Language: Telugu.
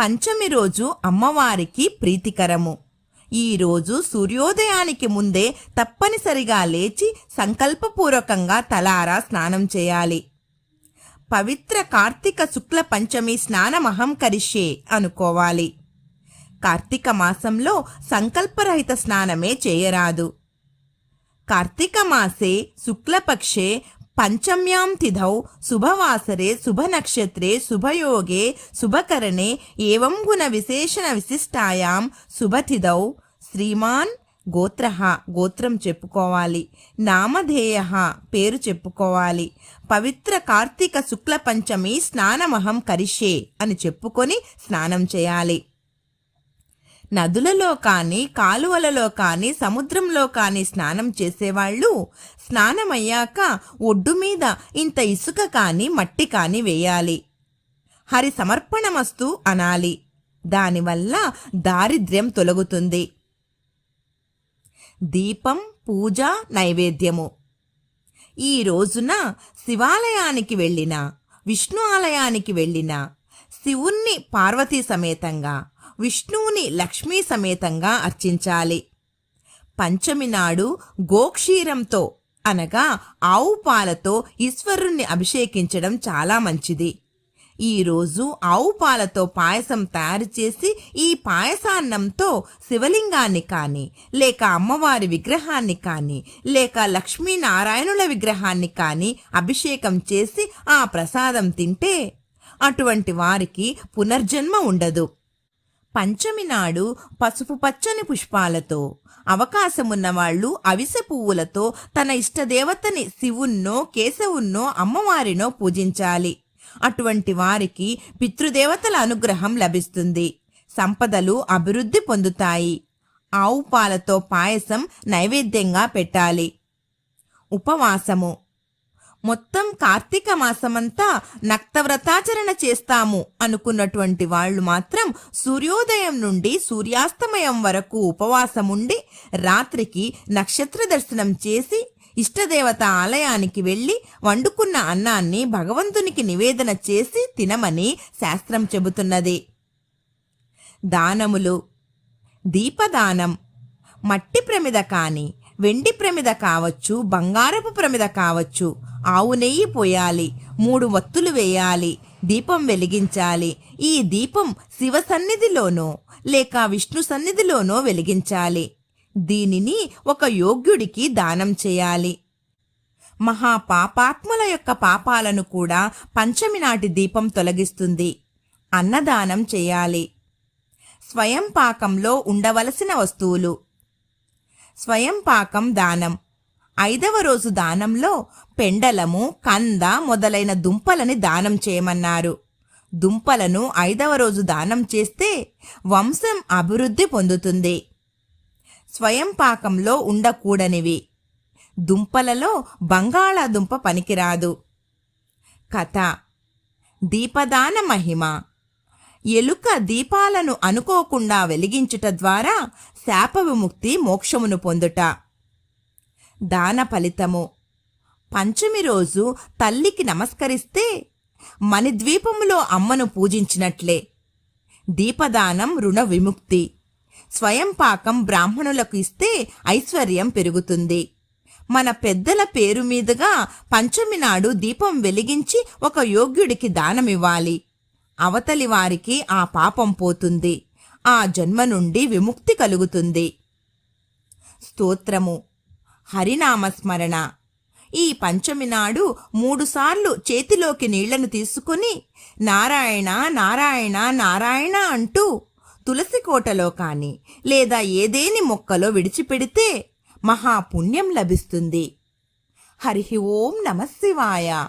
పంచమి రోజు అమ్మవారికి ప్రీతికరము. ఈ రోజు సూర్యోదయానికి ముందే తప్పనిసరిగా లేచి సంకల్పపూర్వకంగా తలారా స్నానం చేయాలి. పవిత్ర కార్తీక శుక్ల పంచమి స్నానమహం కరిష్యే అనుకోవాలి. కార్తీక మాసంలో సంకల్పరహిత స్నానమే చేయరాదు. కార్తీక మాసే శుక్లపక్షే పంచమ్యాం తిథౌ శుభవాసరే శుభనక్షత్రే శుభయోగే శుభకరణే ఏవం గుణ విశేషణ విశిష్టాయాం శుభతిథౌ. శ్రీమాన్ గోత్ర గోత్రం చెప్పుకోవాలి. నామధేయ పేరు చెప్పుకోవాలి. పవిత్ర కార్తీక శుక్ల పంచమి స్నానమహం కరిషే అని చెప్పుకొని స్నానం చేయాలి. నదులలో కానీ కాలువలలో కానీ సముద్రంలో కానీ స్నానం చేసేవాళ్ళు స్నానమయ్యాక ఒడ్డు మీద ఇంత ఇసుక కానీ మట్టి కానీ వేయాలి. హరి సమర్పణమస్తు అనాలి. దానివల్ల దారిద్ర్యం తొలగుతుంది. దీపం పూజ నైవేద్యము. ఈ రోజున శివాలయానికి వెళ్ళిన విష్ణు ఆలయానికి వెళ్ళిన శివుణ్ణి పార్వతీ సమేతంగా విష్ణువుని లక్ష్మీ సమేతంగా అర్చించాలి. పంచమి నాడు గోక్షీరంతో అనగా ఆవు పాలతో ఈశ్వరుణ్ణి అభిషేకించడం చాలా మంచిది. ఈరోజు ఆవు పాలతో పాయసం తయారు చేసి ఈ పాయసాన్నంతో శివలింగాన్ని కానీ లేక అమ్మవారి విగ్రహాన్ని కానీ లేక లక్ష్మీనారాయణుల విగ్రహాన్ని కానీ అభిషేకం చేసి ఆ ప్రసాదం తింటే అటువంటి వారికి పునర్జన్మ ఉండదు. పంచమి నాడు పసుపు పచ్చని పుష్పాలతో అవకాశమున్నవాళ్ళు అవిసె పువ్వులతో తన ఇష్టదేవతని శివున్నో కేశవున్నో అమ్మవారినో పూజించాలి. అటువంటి వారికి పితృదేవతల అనుగ్రహం లభిస్తుంది. సంపదలు అభివృద్ధి పొందుతాయి. ఆవు పాలతో పాయసం నైవేద్యంగా పెట్టాలి. ఉపవాసము. మొత్తం కార్తీక మాసమంతా నక్తవ్రతాచరణ చేస్తాము అనుకున్నటువంటి వాళ్ళు మాత్రం సూర్యోదయం నుండి సూర్యాస్తమయం వరకు ఉపవాసముండి రాత్రికి నక్షత్ర దర్శనం చేసి ఇష్టదేవత ఆలయానికి వెళ్ళి వండుకున్న అన్నాన్ని భగవంతునికి నివేదన చేసి తినమని శాస్త్రం చెబుతున్నది. దానములు దీపదానం మట్టి ప్రమిద కాని వెండి ప్రమిద కావచ్చు బంగారపు ప్రమిద కావచ్చు ఆవు నెయ్యి పోయాలి మూడు వత్తులు వేయాలి దీపం వెలిగించాలి. ఈ దీపం శివ సన్నిధిలోనో లేక విష్ణు సన్నిధిలోనో వెలిగించాలి. దీనిని ఒక యోగ్యుడికి దానం చేయాలి. మహాపాపాత్ముల యొక్క పాపాలను కూడా పంచమి నాటి దీపం తొలగిస్తుంది. అన్నదానం చేయాలి. స్వయం పాకంలో ఉండవలసిన వస్తువులు. స్వయం పాకం దానం. ఐదవ రోజు దానంలో పెండలము కంద మొదలైన దుంపలని దానం చేయమన్నారు. దుంపలను ఐదవ రోజు దానం చేస్తే వంశం అభివృద్ధి పొందుతుంది. స్వయం పాకంలో ఉండకూడనివి. దుంపలలో బంగాళాదుంప పనికిరాదు. కథ దీపదాన మహిమ. ఎలుక దీపాలను అనుకోకుండా వెలిగించుట ద్వారా శాప విముక్తి మోక్షమును పొందుట. దాన ఫలితము. పంచమి రోజు తల్లికి నమస్కరిస్తే మణిద్వీపములో అమ్మను పూజించినట్లే. దీపదానం రుణ విముక్తి. స్వయం పాకం బ్రాహ్మణులకు ఇస్తే ఐశ్వర్యం పెరుగుతుంది. మన పెద్దల పేరు మీదుగా పంచమి నాడు దీపం వెలిగించి ఒక యోగ్యుడికి దానమివ్వాలి. అవతలి వారికి ఆ పాపం పోతుంది. ఆ జన్మ నుండి విముక్తి కలుగుతుంది. స్తోత్రము. హరినామస్మరణ. ఈ పంచమి నాడు మూడుసార్లు చేతిలోకి నీళ్ళను తీసుకుని నారాయణ నారాయణ నారాయణ అంటూ తులసి కోటలో కానీ లేదా ఏదేని మొక్కలో విడిచిపెడితే మహాపుణ్యం లభిస్తుంది. హరి ఓం నమశివాయ